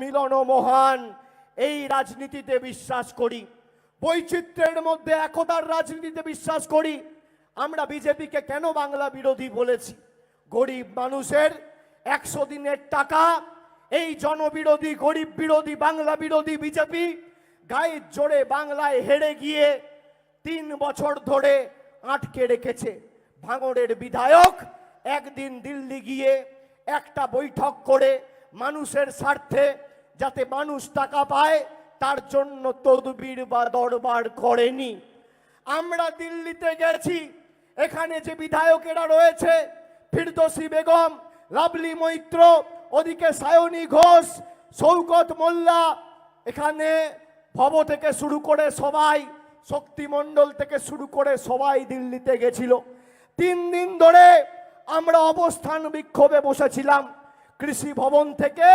মিলন মহান, এই রাজনীতিতে বিশ্বাস করি। বৈচিত্র্যের মধ্যে একতার রাজনীতিতে বিশ্বাস করি। আমরা বিজেপিকে কেন বাংলা বিরোধী বলেছি? গরিব মানুষের একশো দিনের টাকা, এই জনবিরোধী, গরিব বিরোধী, বাংলা বিরোধী বিজেপি গায়ের জোরে বাংলায় হেরে গিয়ে তিন বছর ধরে আটকে রেখেছে। ভাঙড়ের বিধায়ক একদিন দিল্লি গিয়ে একটা বৈঠক করে মানুষের স্বার্থে যাতে মানুষ টাকা পায়, তার জন্য তদবির বা দরবার করেনি। আমরা দিল্লিতে গেছি, এখানে যে বিধায়কেরা রয়েছে, ফিরদোসি বেগম লাভলি মৈত্র, ওদিকে সায়নী ঘোষ শৌকত মোল্লা, এখানে ভব থেকে শুরু করে সবাই শক্তিমণ্ডল থেকে শুরু করে সবাই দিল্লিতে গেছিল। তিন দিন ধরে আমরা অবস্থান বিক্ষোভে বসেছিলাম। কৃষি ভবন থেকে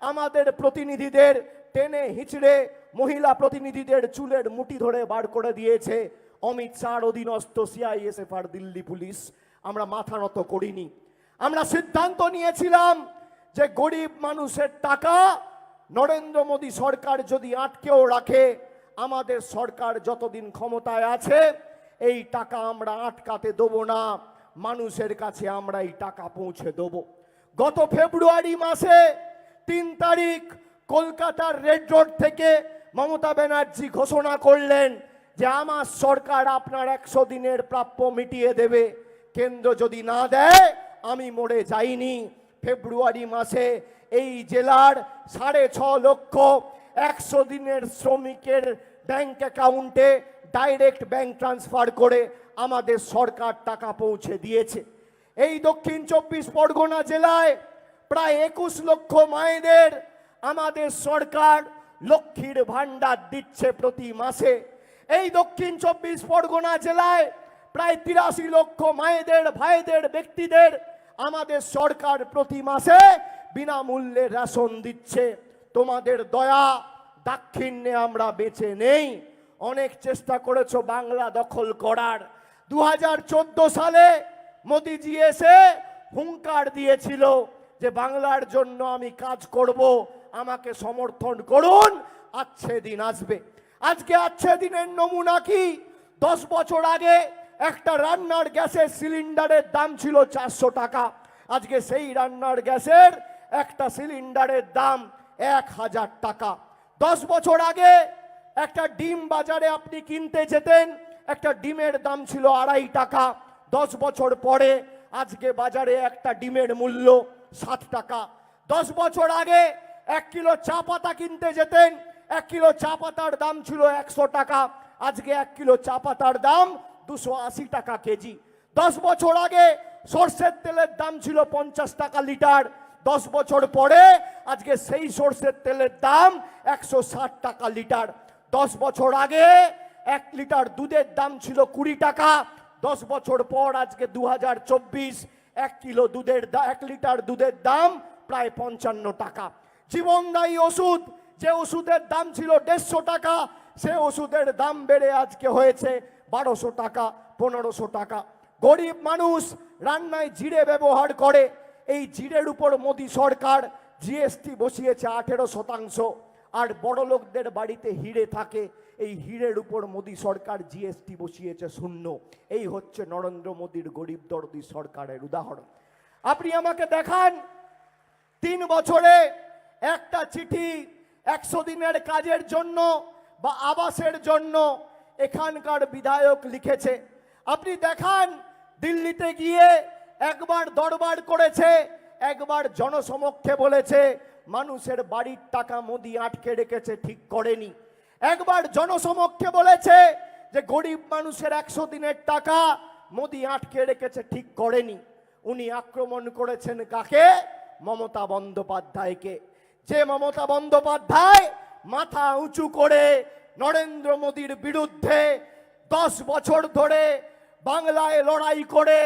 আমাদের প্রতিনিধিদের টেনে হিচড়ে মহিলা প্রতিনিধিদের চুলের মুঠি ধরে বার করে দিয়েছে। অমিত শাহর অধীনস্থ সিআইএসএফ আর দিল্লি পুলিশ। আমরা মাথা নত করিনি। আমরা সিদ্ধান্ত নিয়েছিলাম যে গরিব মানুষের টাকা নরেন্দ্র মোদী সরকার যদি আটকেও রাখে, আমাদের সরকার যতদিন ক্ষমতায় আছে, এই টাকা আমরা আটকাতে দেবো না। মানুষের কাছে আমরা এই টাকা পৌঁছে দেবো। গত ফেব্রুয়ারি মাসে তিন তারিখ কলকাতার রেড রোড থেকে মমতা ব্যানার্জি ঘোষণা করলেন যে আমার সরকার আপনার একশো দিনের প্রাপ্য মিটিয়ে দেবে। কেন্দ্র যদি না দেয়, আমি মরে যাইনি। ফেব্রুয়ারি মাসে এই জেলার সাড়ে ছ লক্ষ একশো দিনের শ্রমিকের ব্যাংক অ্যাকাউন্টে ডাইরেক্ট ব্যাংক ট্রান্সফার করে আমাদের সরকার টাকা পৌঁছে দিয়েছে। এই দক্ষিণ চব্বিশ পরগনা জেলায় প্রায় একুশ লক্ষ মায়েদের আমাদের সরকার লক্ষ্মীর ভাণ্ডার দিচ্ছে প্রতি মাসে। এই দক্ষিণ চব্বিশ পরগনা জেলায় প্রায় তিরাশি লক্ষ মায়েদের, ভাইদের, ব্যক্তিদের আমাদের সরকার প্রতি মাসে বিনামূল্যে রেশন দিচ্ছে। তোমাদের দয়া, দাক্ষিণ্যে আমরা বেঁচে নেই। অনেক চেষ্টা করেছ বাংলা দখল করার। দু হাজার চোদ্দ সালে মোদিজি এসে হুঙ্কার দিয়েছিল যে বাংলার জন্য আমি কাজ করব, আমাকে সমর্থন করুন আচ্ছে দিন আসবে। আজকে আচ্ছে দিনের নমুনা কি? দশ বছর আগে একটা রান্নার গ্যাসের সিলিন্ডারের দাম ছিল চারশো টাকা। আজকে সেই রান্নার গ্যাসের একটা সিলিন্ডারের দাম এক হাজার টাকা। দশ বছর আগে একটা ডিম বাজারে আপনি কিনতে যেতেন, একটা ডিমের দাম ছিল আড়াই টাকা। দশ বছর পরে আজকে বাজারে একটা ডিমের মূল্য সাত টাকা। দশ বছর আগে এক কিলো চা পাতা কিনতে যেতেন, এক কিলো চা পাতার দাম ছিল একশো টাকা। আজকে এক কিলো চা পাতার দাম দুশো আশি টাকা কেজি। দশ বছর আগে সর্ষের তেলের দাম ছিল পঞ্চাশ টাকা লিটার। দশ বছর পরে আজকে সেই সর্ষের তেলের দাম একশো ষাট টাকা লিটার। দশ বছর আগে এক লিটার দুধের দাম ছিল কুড়ি টাকা। দশ বছর পর আজকে দু হাজার চব্বিশ এক কিলো দুধের এক লিটার দুধের দাম প্রায় পঞ্চান্ন টাকা। জীবনদায়ী ওষুধ, যে ওষুধের দাম ছিল দেড়শো টাকা, সে ওষুধের দাম বেড়ে আজকে হয়েছে বারোশো টাকা, পনেরোশো টাকা। গরিব মানুষ রান্নায় জিরে ব্যবহার করে, এই জিরের উপর মোদী সরকার জিএসটি বসিয়েছে আঠেরো শতাংশ, আর বড় লোকদের বাড়িতে হিরে থাকে এই হিরের উপর মোদী সরকার জিএসটি বসিয়েছে শূন্য। এই হচ্ছে নরেন্দ্র মোদীর গরিব দরদি সরকারের উদাহরণ। আপনি আমাকে দেখান, তিন বছরে একটা চিঠি একশো দিনের কাজের জন্য বা আবাসের জন্য এখানকার বিধায়ক লিখেছে। আপনি দেখান, দিল্লিতে গিয়ে একবার দরবার করেছে, একবার জনসমক্ষে বলেছে, মানুষের বাড়ির টাকা মোদি আটকে রেখেছে, ঠিক করেনি। একবার জনসমক্ষে বলেছে যে গরিব মানুষের একশো দিনের টাকা মোদি আটকে রেখেছে, ঠিক করেনি। উনি আক্রমণ করেছেন কাকে? মমতা বন্দ্যোপাধ্যায়কে। যে মমতা বন্দ্যোপাধ্যায় মাথা উঁচু করে নরেন্দ্র মোদীর বিরুদ্ধে দশ বছর ধরে বাংলায় লড়াই করে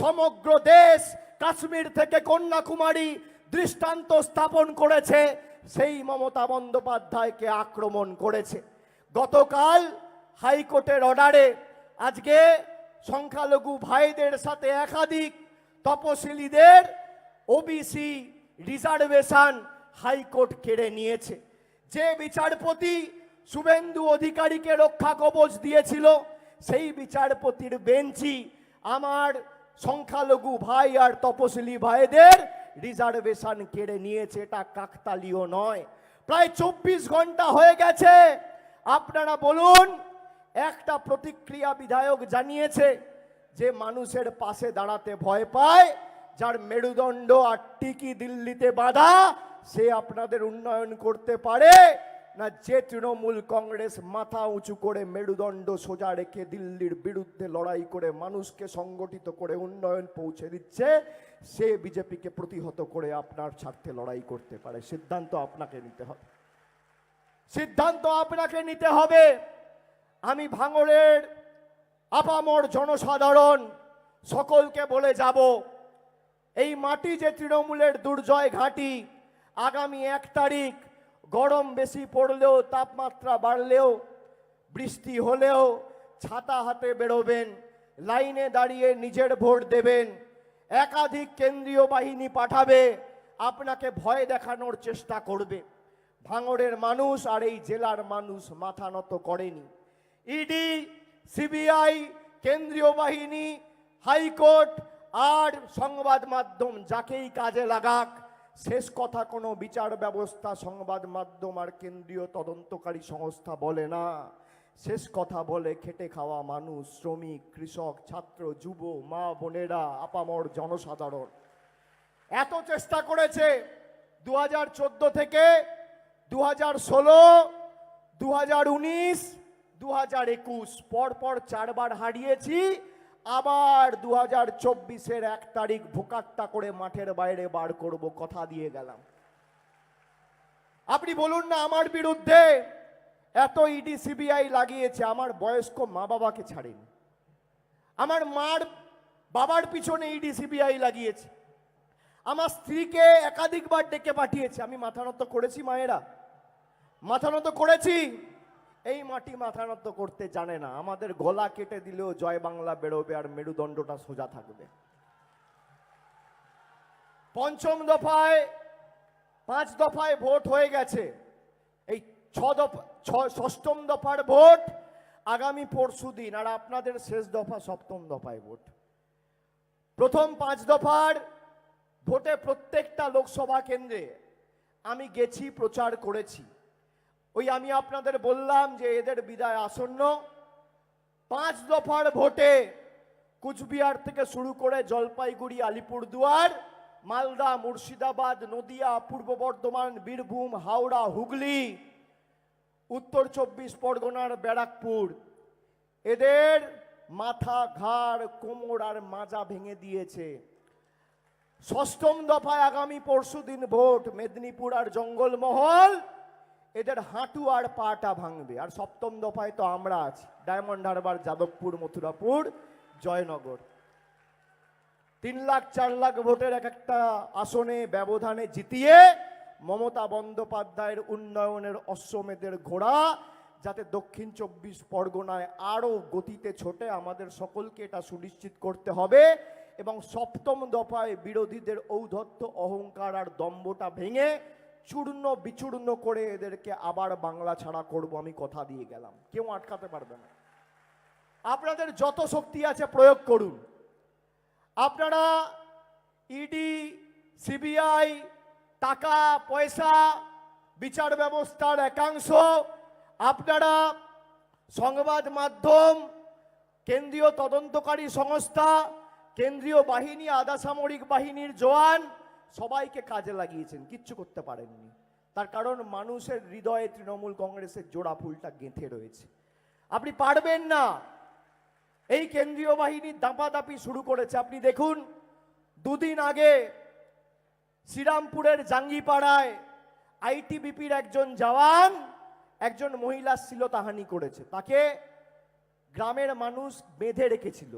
সমগ্র দেশ কাশ্মীর থেকে কন্যাকুমারী দৃষ্টান্ত স্থাপন করেছে সেই মমতা বন্দ্যোপাধ্যায়কে আক্রমণ করেছে। গতকাল হাইকোর্টের অর্ডারে আজকে সংখ্যালঘু ভাইদের সাথে একাধিক তপশিলীদের ওবিসি রিজার্ভেশন হাইকোর্ট কেড়ে নিয়েছে। যে বিচারপতি শুভেন্দু অধিকারীকে রক্ষা কবচ দিয়েছিল, সেই বিচারপতির বেঞ্চি আমার সংখ্যালঘু ভাই আর তপশিলি ভাইদের রিজার্ভেশন কেড়ে নিয়েছে, এটা কাকতালীয় নয়। প্রায় চব্বিশ ঘণ্টা হয়ে গেছে। আপনারা বলুন, একটা প্রতিক্রিয়া বিধায়ক জানিয়েছে যে মানুষের পাশে দাঁড়াতে ভয় পায়, যার মেরুদণ্ড আর টিকি দিল্লিতে বাঁধা, সে আপনাদের উন্নয়ন করতে পারে না যে তৃণমূল কংগ্রেস মাথা উঁচু করে মেরুদণ্ড সোজা রেখে দিল্লির বিরুদ্ধে লড়াই করে মানুষকে সংগঠিত করে উন্নয়ন পৌঁছে দিচ্ছে? সে বিজেপিকে প্রতিহত করে আপনার স্বার্থে লড়াই করতে পারে। সিদ্ধান্ত আপনাকে নিতে হবে। সিদ্ধান্ত আপনাকে নিতে হবে। আমি ভাঙড়ের আপামর জনসাধারণ সকলকে বলে যাব, এই মাটি যে তৃণমূলের দুর্জয় ঘাঁটি, আগামী এক তারিখ গরম বেশি পড়লেও, তাপমাত্রা বাড়লেও, বৃষ্টি হলেও ছাতা হাতে বেরোবেন, লাইনে দাঁড়িয়ে নিজের ভোট দেবেন একাধিক কেন্দ্রীয় বাহিনী পাঠাবে, আপনাকে ভয় দেখানোর চেষ্টা করবে। ভাঙড়ের মানুষ আর এই জেলার মানুষ মাথা নত করেনি। ইডি সিবিআই কেন্দ্রীয় বাহিনী, হাইকোর্ট আর সংবাদ মাধ্যম যাকেই কাজে লাগাক, শেষ কথা কোনো বিচার ব্যবস্থা, সংবাদ মাধ্যম আর কেন্দ্রীয় তদন্তকারী সংস্থা বলে না। শেষ কথা বলে খেটে খাওয়া মানুষ, শ্রমিক, কৃষক, ছাত্র, যুব, মা বোনেরা, আপামর জনসাধারণ। এত চেষ্টা করেছে দু হাজার থেকে দু হাজার ষোলো দু হাজার উনিশ দু হাজার একুশ। পরপর চারবার হারিয়েছি, আবার দু হাজার চব্বিশের এক তারিখ ভোকাট্টা করে মাঠের বাইরে বার করব কথা দিয়ে গেলাম। আপনি বলুন না আমার বিরুদ্ধে এত ইডি সিবিআই লাগিয়েছে, আমার বয়স্ক মা বাবাকে ছাড়েনি। আমার মার বাবার পিছনে ইডি সিবিআই লাগিয়েছে। আমার স্ত্রীকে একাধিকবার ডেকে পাঠিয়েছে। আমি মাথা নত করেছি মায়েরা। মাথা নত করেছি। এই মাটি মাথা নত করতে জানে না। আমাদের গলা কেটে দিলেও জয় বাংলা বেরোবে আর মেরুদণ্ডটা সোজা থাকবে। পঞ্চম দফায়, পাঁচ দফায় ভোট হয়ে গেছে। ছ দফা ষষ্ঠম দফার ভোট, আগামী পরশু দিন, আর আপনাদের শেষ দফা, সপ্তম দফায় ভোট। প্রথম পাঁচ দফার ভোটে প্রত্যেকটা লোকসভা কেন্দ্রে আমি গেছি, প্রচার করেছি। ওই আমি আপনাদের বললাম যে এদের বিদায় আসন্ন। পাঁচ দফার ভোটে কুচবিহার থেকে শুরু করে জলপাইগুড়ি, আলিপুরদুয়ার, মালদা, মুর্শিদাবাদ, নদিয়া, পূর্ব বর্ধমান, বীরভূম, হাওড়া, হুগলি উত্তর চব্বিশ পরগনার ব্যারাকপুর। এদের মাথা ঘাড়, কোমর আর মাজা ভেঙে দিয়েছে। ষষ্ঠম দফায় আগামী পরশু দিন ভোট, মেদিনীপুর আর জঙ্গলমহল। এদের হাঁটু আর পাটা ভাঙবে। আর সপ্তম দফায় তো আমরা আছি। ডায়মন্ড হারবার, যাদবপুর, মথুরাপুর, জয়নগর। তিন লাখ, চার লাখ ভোটের এক একটা আসনে ব্যবধানে জিতিয়ে মমতা বন্দ্যোপাধ্যায়ের উন্নয়নের অশ্বমেধের ঘোড়া, যাতে দক্ষিণ চব্বিশ পরগনায় আরও গতিতে ছোটে, আমাদের সকলকে এটা সুনিশ্চিত করতে হবে। এবং সপ্তম দফায় বিরোধীদের ঔদ্ধত্য, অহংকার আর দম্ভটা ভেঙে চূর্ণ বিচূর্ণ করে এদেরকে আবার বাংলা ছাড়া করব আমি কথা দিয়ে গেলাম। কেউ আটকাতে পারবে না। আপনাদের যত শক্তি আছে প্রয়োগ করুন। আপনারা ইডি সিবিআই টাকা, পয়সা, বিচার ব্যবস্থার একাংশ আপনারা সংবাদ মাধ্যম, কেন্দ্রীয় তদন্তকারী সংস্থা, কেন্দ্রীয় বাহিনী, আধা সামরিক বাহিনীর জওয়ান সবাইকে কাজে লাগিয়েছেন, কিচ্ছু করতে পারেননি। তার কারণ মানুষের হৃদয়ে তৃণমূল কংগ্রেসের জোড়া ফুলটা গেঁথে রয়েছে। আপনি পারবেন না। এই কেন্দ্রীয় বাহিনী দাপাদাপি শুরু করেছে। আপনি দেখুন, দুদিন আগে শ্রীরামপুরের জাঙ্গিপাড়ায় আইটিবিপির একজন জওয়ান, একজন মহিলার শ্লীলতাহানি করেছে। তাকে গ্রামের মানুষ বেঁধে রেখেছিল।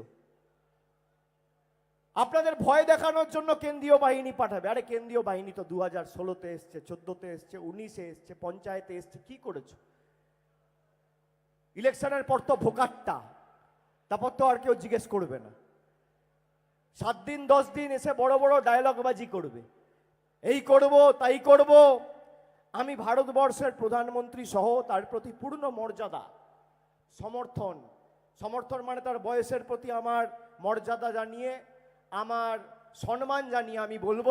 আপনাদের ভয় দেখানোর জন্য কেন্দ্রীয় বাহিনী পাঠাবে। আরে, কেন্দ্রীয় বাহিনী তো দু হাজার ষোলোতে এসছে, চোদ্দোতে এসছে, উনিশে এসছে, পঞ্চায়েতে এসছে, কি করেছ? ইলেকশনের পর তো ভোকাট্টা, তারপর তো আর কেউ জিজ্ঞেস করবে না। সাত দিন, দশ দিন এসে বড় বড় ডায়লগবাজি করবে। এই করব, তাই করব। আমি ভারতবর্ষের প্রধানমন্ত্রী সহ তার প্রতি পূর্ণ মর্যাদা, সমর্থন। সমর্থন মানে তার বয়সের প্রতি আমার মর্যাদা জানিয়ে, আমার সম্মান জানিয়ে আমি বলব,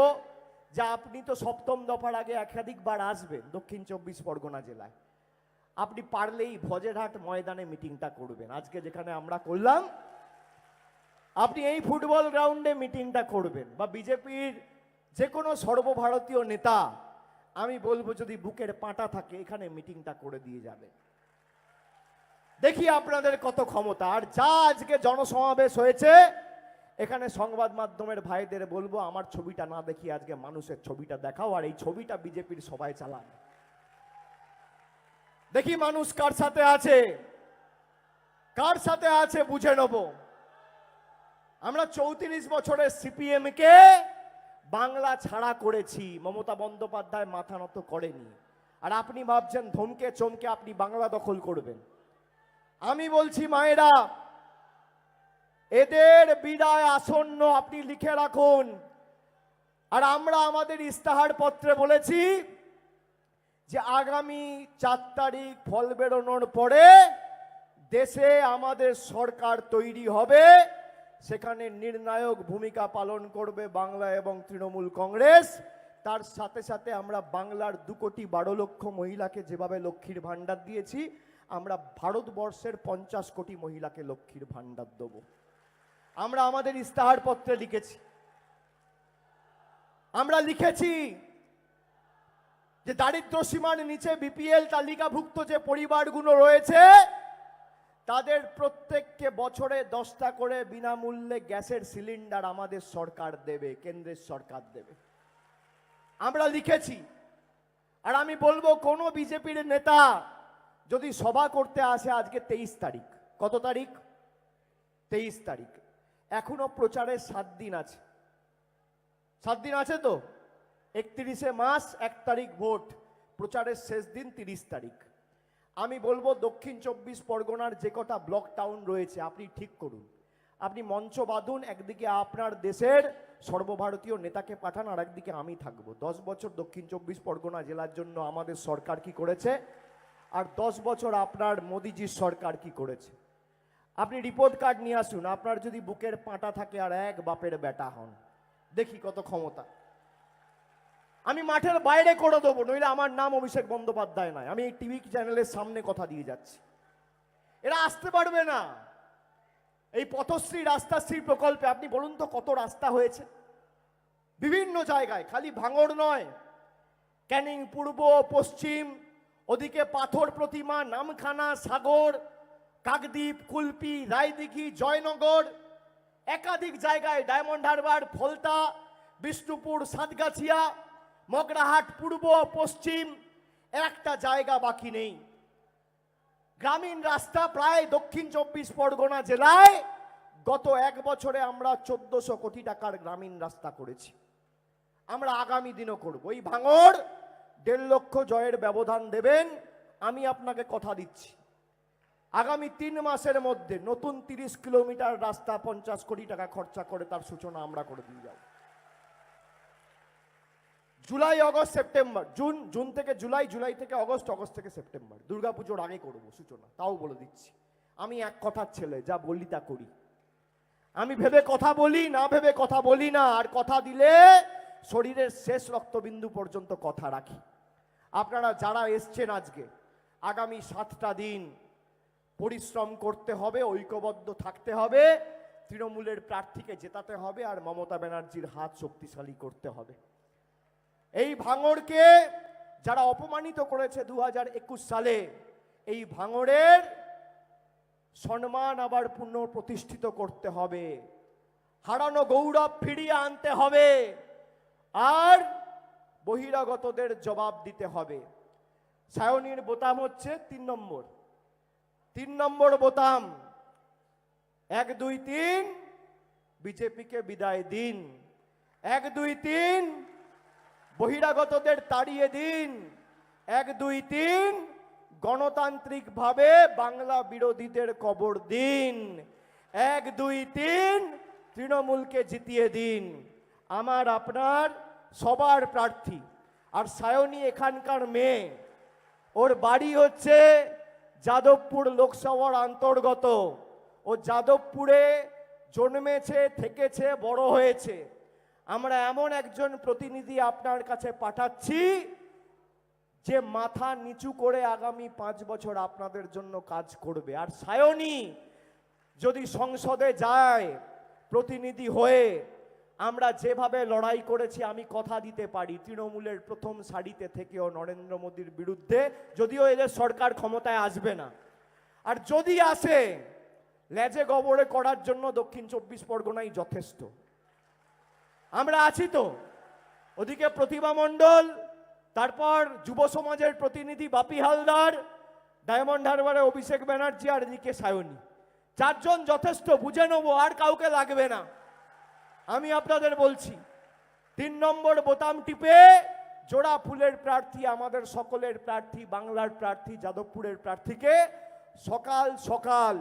যে আপনি তো সপ্তম দফার আগে একাধিকবার আসবেন দক্ষিণ চব্বিশ পরগনা জেলায়। আপনি পারলেই ভজেরহাট ময়দানে মিটিংটা করবেন। আজকে যেখানে আমরা করলাম, আপনি এই ফুটবল গ্রাউন্ডে মিটিংটা করবেন বা বিজেপির যে কোনো সর্বভারতীয় নেতা, আমি বলব যদি বুকের পাটা থাকে, এখানে মিটিংটা করে দিয়ে যাবে। দেখি আপনাদের কত ক্ষমতা। আর যা আজকে জনসমাবেশ হয়েছে, এখানে সংবাদ মাধ্যমের ভাইদের বলব, আমার ছবিটা না দেখি, আজকে মানুষের ছবিটা দেখাও, আর এই ছবিটা বিজেপির সবাই চালান দেখি মানুষ কার সাথে আছে। কার সাথে আছে বুঝে নেব। আমরা চৌত্রিশ বছরের সিপিএম কে বাংলা ছাড়া করেছি। মমতা বন্দ্যোপাধ্যায় মাথা নত করেনি। আর আপনি ভাবছেন ধমকে চমকে আপনি বাংলা দখল করবেন। আমি বলছি, মায়েরা, এদের বিদায় আসন্ন আপনি লিখে রাখুন। আর আমরা আমাদের ইস্তাহার পত্রে বলেছি যে, আগামী চার তারিখ ফল বেরোনোর পরে দেশে আমাদের সরকার তৈরি হবে। সেখানে নির্ণায়ক ভূমিকা পালন করবে বাংলা এবং তৃণমূল কংগ্রেস। তার সাথে সাথে আমরা বাংলার দু কোটি বারো লক্ষ মহিলাকে যেভাবে লক্ষ্মীর ভাণ্ডার দিয়েছি, আমরা ভারতবর্ষের পঞ্চাশ কোটি মহিলাকে লক্ষ্মীর ভাণ্ডার দেব। আমরা আমাদের ইস্তাহার পত্রে লিখেছি। আমরা লিখেছি যে দারিদ্র সীমার নিচে বিপিএল তালিকাভুক্ত যে পরিবারগুলো রয়েছে তাদের প্রত্যেককে বছরে দশটা করে বিনামূল্যে গ্যাসের সিলিন্ডার আমাদের সরকার দেবে, কেন্দ্রের সরকার দেবে। আমরা লিখেছি, আর আমি বলব কোনো বিজেপির নেতা যদি সভা করতে আসে আজকে তেইশ তারিখ, কত তারিখ? তেইশ তারিখ। এখনও প্রচারের সাত দিন আছে। সাত দিন আছে তো? একত্রিশে মাস এক তারিখ ভোট। প্রচারের শেষ দিন তিরিশ তারিখ। আমি বলব দক্ষিণ চব্বিশ পরগনার যে কটা ব্লক টাউন রয়েছে, আপনি ঠিক করুন। আপনি মঞ্চ বাঁধুন, একদিকে আপনার দেশের সর্বভারতীয় নেতাকে পাঠান, আর একদিকে আমি থাকব। দশ বছর দক্ষিণ চব্বিশ পরগনা জেলার জন্য আমাদের সরকার কি করেছে? আর দশ বছর আপনার মোদিজির সরকার কি করেছে? আপনি রিপোর্ট কার্ড নিয়ে আসুন, আপনার যদি বুকের পাঁটা থাকে আর এক বাপের বেটা হন। দেখি কত ক্ষমতা। আমি মাঠের বাইরে করে দেবো, নইলে আমার নাম অভিষেক বন্দ্যোপাধ্যায় নয়। আমি এই টিভি চ্যানেলের সামনে কথা দিয়ে যাচ্ছি। এরা আসতে পারবে না। এই পথশ্রী রাস্তাশ্রী প্রকল্পে আপনি বলুন তো কত রাস্তা হয়েছে? বিভিন্ন জায়গায়, খালি ভাঙড় নয়। ক্যানিং পূর্ব, পশ্চিম, ওদিকে পাথর প্রতিমা, নামখানা, সাগর, কাকদ্বীপ, কুলপি, রায়দিঘি, জয়নগর, একাধিক জায়গায় ডায়মন্ড হারবার, ফলতা, বিষ্ণুপুর, সাতগাছিয়া মগরাহাট, পূর্ব, পশ্চিম, একটা জায়গা বাকি নেই। গ্রামীণ রাস্তা প্রায় দক্ষিণ চব্বিশ পরগনা জেলায়। গত এক বছরে আমরা চোদ্দশো কোটি টাকার গ্রামীণ রাস্তা করেছি। আমরা আগামী দিনও করব। এই ভাঙর দেড় লক্ষ জয়ের ব্যবধান দেবেন, আমি আপনাকে কথা দিচ্ছি। আগামী তিন মাসের মধ্যে নতুন তিরিশ কিলোমিটার রাস্তা পঞ্চাশ কোটি টাকা খরচা করে তার সূচনা আমরা করে দিয়ে যাব। July, August, September, June June থেকে জুলাই জুলাই থেকে অগস্ট অগস্ট থেকে সেপ্টেম্বর। দুর্গাপুজোর আগে করব সূচনা, তাও বলে দিচ্ছি। আমি এক কথার ছেলে, যা বলি তা করি। আমি ভেবে কথা বলি, না ভেবে কথা বলি না, আর কথা দিলে শরীরের শেষ রক্তবিন্দু পর্যন্ত কথা রাখি। আপনারা যারা এসছেন আজকে, আগামী সাতটা দিন পরিশ্রম করতে হবে, ঐক্যবদ্ধ থাকতে হবে, তৃণমূলের প্রার্থীকে জেতাতে হবে, আর মমতা ব্যানার্জির হাত শক্তিশালী করতে হবে। এই ভাঙড়কে যারা অপমানিত করেছে দু হাজার একুশ সালে, এই ভাঙড়ের সম্মান আবার পুনঃ প্রতিষ্ঠিত করতে হবে। হারানো গৌরব ফিরিয়ে আনতে হবে আর বহিরাগতদের জবাব দিতে হবে। সায়নীর বোতাম হচ্ছে তিন নম্বর। তিন নম্বর বোতাম, এক, দুই, তিন, বিজেপিকে বিদায় দিন। এক, দুই, তিন বহিরাগতদের তাড়িয়ে দিন। এক, দুই, তিন গণতান্ত্রিকভাবে বাংলা বিরোধীদের কবর দিন। এক, দুই, তিন, তৃণমূলকে জিতিয়ে দিন। আমার, আপনার, সবার প্রার্থী। আর সায়নী এখানকার মেয়ে, ওর বাড়ি হচ্ছে যাদবপুর লোকসভার অন্তর্গত। ও যাদবপুরে জন্মেছে, থেকেছে, বড় হয়েছে। আমরা এমন একজন প্রতিনিধি আপনার কাছে পাঠাচ্ছি যে মাথা নিচু করে আগামী পাঁচ বছর আপনাদের জন্য কাজ করবে। আর সায়নী যদি সংসদে যায়, প্রতিনিধি হয়ে, আমরা যেভাবে লড়াই করেছি, আমি কথা দিতে পারি। তৃণমূলের প্রথম সারিতে থেকেও নরেন্দ্র মোদীর বিরুদ্ধে, যদিও এদের সরকার ক্ষমতায় আসবে না। আর যদি আসে, লেজে গবরে করার জন্য দক্ষিণ চব্বিশ পরগনাই যথেষ্ট। আমরা আছি তো। ওদিকে প্রতিভা মণ্ডল, তারপর যুব সমাজের প্রতিনিধি বাপি হালদার, ডায়মন্ড হারবারে অভিষেক ব্যানার্জি আর এদিকে সায়নী। চারজন যথেষ্ট, বুঝে নেব, আর কাউকে লাগবে না। আমি আপনাদের বলছি, তিন নম্বর বোতাম টিপে জোড়া ফুলের প্রার্থী, আমাদের সকলের প্রার্থী, বাংলার প্রার্থী, যাদবপুরের প্রার্থীকে সকাল সকাল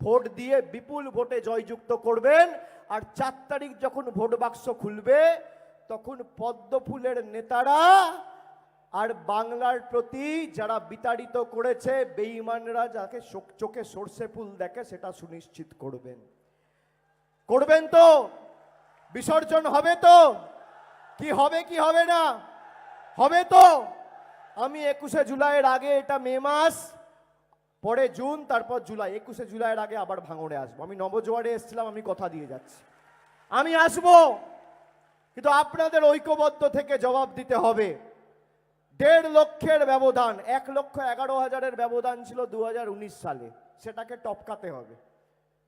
ভোট দিয়ে বিপুল ভোটে জয়যুক্ত করবেন। আর চার তারিখ যখন ভোট বাক্স খুলবে, তখন পদ্ম ফুলের নেতারা আর বাংলার প্রতি যারা বিতাড়িত করেছে, বেঈমানরা যাকে চোখে সর্ষে ফুল দেখে সেটা সুনিশ্চিত করবেন। করবেন তো? বিসর্জন হবে তো? কি হবে কি হবে না? হবে তো? আমি একুশে জুলাইয়ের আগে এটা মে মাস পরে জুন, তারপর জুলাই, একুশে জুলাইয়ের আগে আবার ভাঙড়ে আসব। আমি নবজোয়ারে এসেছিলাম, আমি কথা দিয়ে যাচ্ছি। আমি আসব, কিন্তু আপনাদের ঐক্যবদ্ধ থেকে জবাব দিতে হবে। দেড় লক্ষের ব্যবধান, এক লক্ষ এগারো হাজারের ব্যবধান ছিল দু হাজার উনিশ সালে। সেটাকে টপকাতে হবে।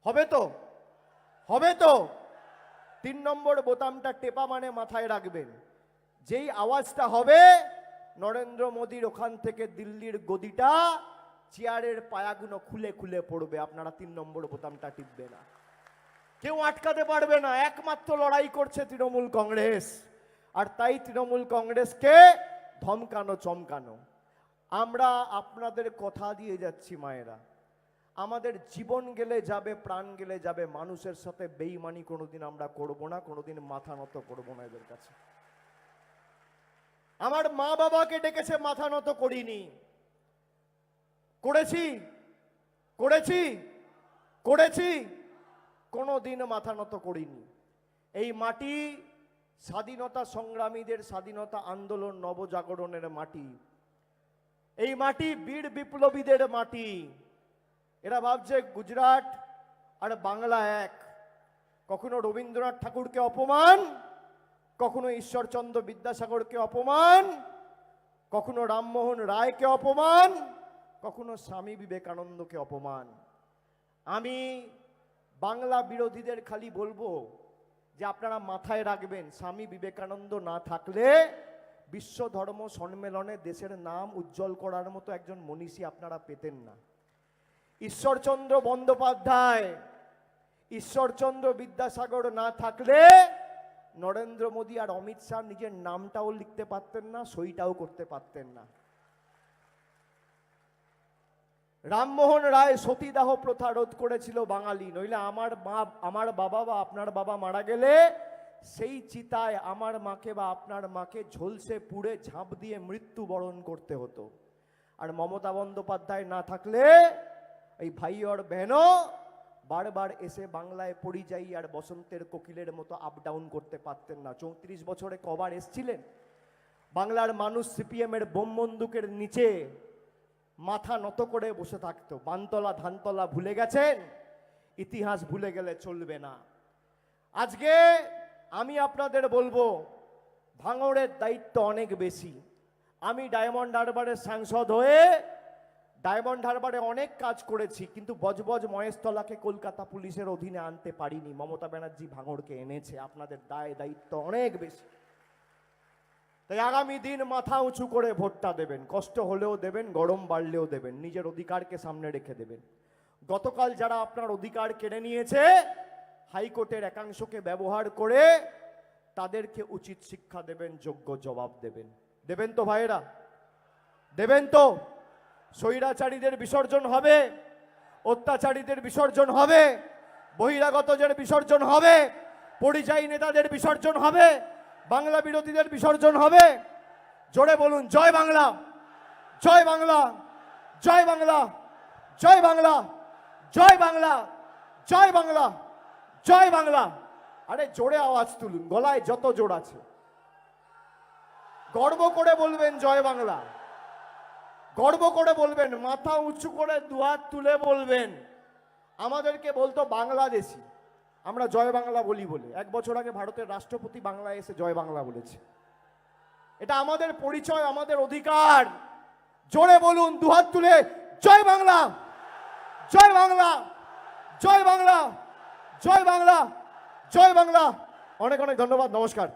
হবে তো? হবে তো? তিন নম্বর বোতামটা টেপা মানে মাথায় রাখবেন। যেই আওয়াজটা হবে, নরেন্দ্র মোদীর ওখান থেকে দিল্লির গদিটা চেয়ারের পায়াগুলো খুলে খুলে পড়বে, আপনারা তিন নম্বর বোতামটা টিপবে না। কেউ আটকাতে পারবে না, একমাত্র লড়াই করছে তৃণমূল কংগ্রেস। আর তাই তৃণমূল কংগ্রেসকে ধমকানো, চমকানো। আমরা আপনাদের কথা দিয়ে যাচ্ছি, মায়েরা। আমাদের জীবন গেলে যাবে, প্রাণ গেলে যাবে, মানুষের সাথে বেইমানি কোনোদিন আমরা করব না, কোনোদিন মাথা নত করব না এদের কাছে। আমার মা বাবাকে ডেকেছে, মাথা নত করিনি। করেছি করেছি করেছি। কোনোদিন মাথা নত করিনি। এই মাটি স্বাধীনতা সংগ্রামীদের স্বাধীনতা আন্দোলন নবজাগরণের মাটি। এই মাটি বীর বিপ্লবীদের মাটি। এরা ভাবছে গুজরাট আর বাংলা এক। কখনো রবীন্দ্রনাথ ঠাকুরকে অপমান, কখনো ঈশ্বরচন্দ্র বিদ্যাসাগরকে অপমান, কখনো রামমোহন রায়কে অপমান কখনো স্বামী বিবেকানন্দকে অপমান। আমি বাংলা বিরোধীদের খালি বলব যে আপনারা মাথায় রাখবেন, স্বামী বিবেকানন্দ না থাকলে বিশ্ব ধর্ম সম্মেলনে দেশের নাম উজ্জ্বল করার মতো একজন মনীষী আপনারা পেতেন না। ঈশ্বরচন্দ্র বন্দ্যোপাধ্যায়, ঈশ্বরচন্দ্র বিদ্যাসাগর না থাকলে নরেন্দ্র মোদী আর অমিত শাহ নিজের নামটাও লিখতে পারতেন না, সইটাও করতে পারতেন না। রামমোহন রায় সতীদাহ প্রথা রোধ করেছিল বাঙালি, নইলে আমার মা, আমার বাবা বা আপনার বাবা মারা গেলে সেই চিতায় আমার মাকে বা আপনার মাকে ঝলসে পুড়ে ঝাঁপ দিয়ে মৃত্যুবরণ করতে হতো। আর মমতা বন্দ্যোপাধ্যায় না থাকলে এই ভাই ওর বেহনও বারবার এসে বাংলায় পরিযায়ী আর বসন্তের কোকিলের মতো আপ ডাউন করতে পারতেন না। চৌত্রিশ বছরে কবার এসছিলেন বাংলার মানুষ সিপিএমের বোম বন্দুকের নিচে মাথা নত করে বসে থাকতো। বানতলা, ধানতলা ভুলে গেছেন? ইতিহাস ভুলে গেলে চলবে না। আজকে আমি আপনাদের বলব, ভাঙড়ের দায়িত্ব অনেক বেশি। আমি ডায়মন্ড হারবারের সাংসদ হয়ে ডায়মন্ড হারবারে অনেক কাজ করেছি, কিন্তু বজবজ মহেশতলাকে কলকাতা পুলিশের অধীনে আনতে পারিনি। মমতা ব্যানার্জি ভাঙড়কে এনেছে। আপনাদের দায়, দায়িত্ব অনেক বেশি। তাই আগামী দিন মাথা উঁচু করে ভোটটা দেবেন। কষ্ট হলেও দেবেন, গরম বাড়লেও দেবেন। নিজের অধিকারকে সামনে রেখে দেবেন। গতকাল যারা আপনার অধিকার কেড়ে নিয়েছে, হাইকোর্টের একাংশকে ব্যবহার করে তাদেরকে উচিত শিক্ষা দেবেন, যোগ্য জবাব দেবেন। দেবেন তো ভাইয়েরা? দেবেন তো? স্বৈরাচারীদের বিসর্জন হবে, অত্যাচারীদের বিসর্জন হবে, বহিরাগতদের বিসর্জন হবে, পরিযায়ী নেতাদের বিসর্জন হবে। বাংলা বিরোধীদের বিসর্জন হবে। জোরে বলুন, জয় বাংলা। জয় বাংলা। জয় বাংলা। জয় বাংলা। জয় বাংলা। জয় বাংলা। জয় বাংলা। আরে জোরে আওয়াজ তুলুন, গলায় যত জোর আছে। গর্ব করে বলবেন জয় বাংলা। গর্ব করে বলবেন, মাথা উঁচু করে দুহাত তুলে বলবেন। আমাদেরকে বলতো বাংলাদেশি। আমরা জয় বাংলা বলি বলে। এক বছর আগে ভারতের রাষ্ট্রপতি বাংলায় এসে জয় বাংলা বলেছে। এটা আমাদের পরিচয়, আমাদের অধিকার। জোরে বলুন, দুহাত তুলে, জয় বাংলা! জয় বাংলা! জয় বাংলা! জয় বাংলা! জয় বাংলা! অনেক অনেক ধন্যবাদ, নমস্কার।